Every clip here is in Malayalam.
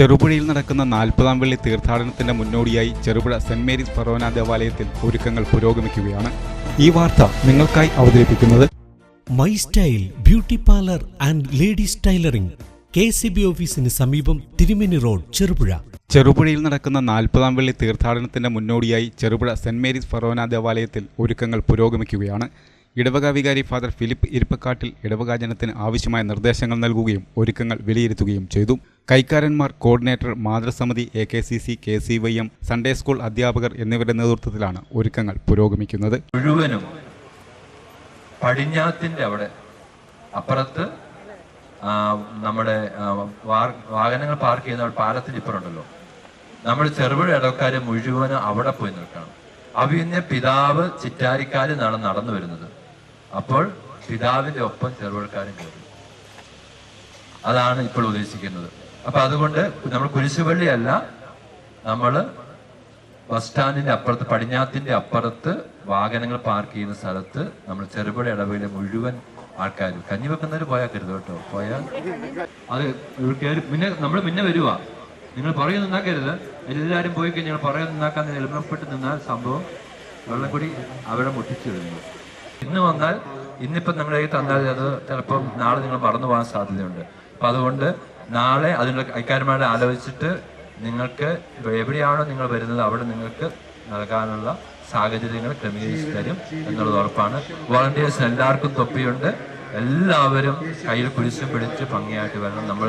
ചെറുപുഴയിൽ നടക്കുന്ന നാൽപ്പതാം വെള്ളി തീർത്ഥാടനത്തിന്റെ മുന്നോടിയായി ചെറുപുഴ സെന്റ് മേരീസ് ഫറോന ദേവാലയത്തിൽ ഒരുക്കങ്ങൾ പുരോഗമിക്കുകയാണ്. ഈ വാർത്ത നിങ്ങൾക്കായി അവതരിപ്പിക്കുന്നത് my style beauty parlour and ladies tailoring K C B ഓഫീസിന് സമീപം തിരുമിനി റോഡ് ചെറുപുഴ. ചെറുപുഴയിൽ നടക്കുന്ന നാൽപ്പതാം വെള്ളി തീർത്ഥാടനത്തിന്റെ മുന്നോടിയായി ചെറുപുഴ സെന്റ് മേരീസ് ഫറോന ദേവാലയത്തിൽ ഒരുക്കങ്ങൾ പുരോഗമിക്കുകയാണ്. ഇടവക വികാരി ഫാദർ ഫിലിപ്പ് ഇരിപ്പക്കാട്ടിൽ ഇടവക ജനത്തിന് ആവശ്യമായ നിർദ്ദേശങ്ങൾ നൽകുകയും ഒരുക്കങ്ങൾ വിലയിരുത്തുകയും ചെയ്തു. കൈക്കാരന്മാർ coordinator മാതൃസമിതി A K C C K C Y M Sunday school അധ്യാപകർ എന്നിവരുടെ നേതൃത്വത്തിലാണ് ഒരുക്കങ്ങൾ പുരോഗമിക്കുന്നത്. മുഴുവനും പടിഞ്ഞാത്തിന്റെ അവിടെ അപ്പുറത്ത് നമ്മുടെ വാഹനങ്ങൾ പാർക്ക് ചെയ്യുന്ന പാലത്തിന് ഇപ്പുറമുണ്ടല്ലോ. നമ്മൾ ചെറുപുഴ ഇടവക്കാര് മുഴുവനും അവിടെ പോയി നിൽക്കണം. അഭിന്നെ പിതാവ് ചിറ്റാരിക്കാരിൽ നിന്നാണ് നടന്നു വരുന്നത്. അപ്പോൾ പിതാവിന്റെ ഒപ്പം ചെറുപുഴക്കാരും കയറി. അതാണ് ഇപ്പോൾ ഉദ്ദേശിക്കുന്നത്. അപ്പൊ അതുകൊണ്ട് നമ്മൾ കുരിശുപള്ളി അല്ല നമ്മൾ ബസ് സ്റ്റാൻഡിന്റെ അപ്പുറത്ത് പടിഞ്ഞാത്തിന്റെ അപ്പുറത്ത് വാഹനങ്ങൾ പാർക്ക് ചെയ്യുന്ന സ്ഥലത്ത് നമ്മൾ ചെറുപുഴ ഇടവയിലെ മുഴുവൻ ആൾക്കാരും കഞ്ഞി വെക്കുന്നവർ പോയാൽ കരുത് കേട്ടോ. പോയാൽ അത് പിന്നെ നമ്മൾ പിന്നെ വരുവാ. നിങ്ങൾ പുറകെ നിന്നാക്കരുത്. എല്ലാവരും പോയി കഴിഞ്ഞാൽ പുറകെ നിന്നാക്കാൻ എളുപ്പപ്പെട്ട് നിന്നാൽ സംഭവം വെള്ളംകൂടി അവിടെ മുട്ടിച്ചിടുന്നു. ഇന്ന് വന്നാൽ ഇന്നിപ്പം നിങ്ങളുടെ തന്നാൽ അത് ചിലപ്പം നാളെ നിങ്ങൾ മറന്നു പോകാൻ സാധ്യതയുണ്ട്. അപ്പൊ അതുകൊണ്ട് നാളെ അതിനുള്ള കൈക്കാരന്മാരെ ആലോചിച്ചിട്ട് നിങ്ങൾക്ക് എവിടെയാണോ നിങ്ങൾ വരുന്നത് അവിടെ നിങ്ങൾക്ക് നൽകാനുള്ള സാഹചര്യങ്ങൾ ക്രമീകരിച്ച് തരും എന്നുള്ളത് ഉറപ്പാണ്. വോളണ്ടിയേഴ്സിന് എല്ലാവർക്കും തൊപ്പിയുണ്ട്. എല്ലാവരും കയ്യിൽ കുരിശും പിടിച്ച് ഭംഗിയായിട്ട് വരണം. നമ്മൾ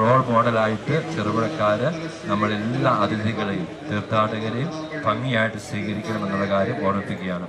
റോൾ മോഡലായിട്ട് ചെറുപുഴക്കാര് നമ്മളെല്ലാ അതിഥികളെയും തീർത്ഥാടകരെയും ഭംഗിയായിട്ട് സ്വീകരിക്കണം എന്നുള്ള കാര്യം ഓർമ്മിപ്പിക്കുകയാണ്.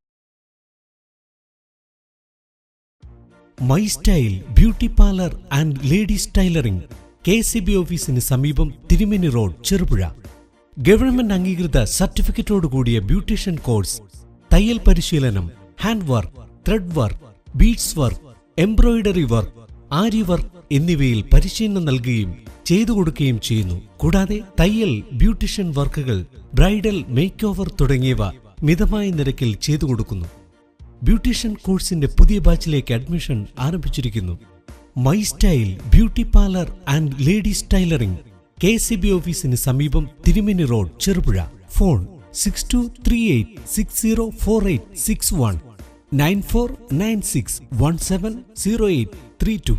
My style beauty parlour and ladies tailoring K C B ഓഫീസിന് സമീപം തിരുമിനി റോഡ് ചെറുപുഴ. ഗവൺമെന്റ് അംഗീകൃത സർട്ടിഫിക്കറ്റോട് കൂടിയ ബ്യൂട്ടീഷ്യൻ കോഴ്സ് തയ്യൽ പരിശീലനം hand work thread work beads work embroidery work aari work എന്നിവയിൽ പരിശീലനം നൽകുകയും ചെയ്തു കൊടുക്കുകയും ചെയ്യുന്നു. കൂടാതെ തയ്യൽ ബ്യൂട്ടീഷ്യൻ വർക്കുകൾ ബ്രൈഡൽ മേക്ക് ഓവർ തുടങ്ങിയവ മിതമായ നിരക്കിൽ ചെയ്തു കൊടുക്കുന്നു. ബ്യൂട്ടീഷ്യൻ കോഴ്സിന്റെ പുതിയ ബാച്ചിലേക്ക് അഡ്മിഷൻ ആരംഭിച്ചിരിക്കുന്നു. My style beauty parlour and ladies tailoring K C B ഓഫീസിന് സമീപം Thirumini road Cherupuzha. Phone six two three eight six zero four eight six one nine four nine six one seven zero eight three two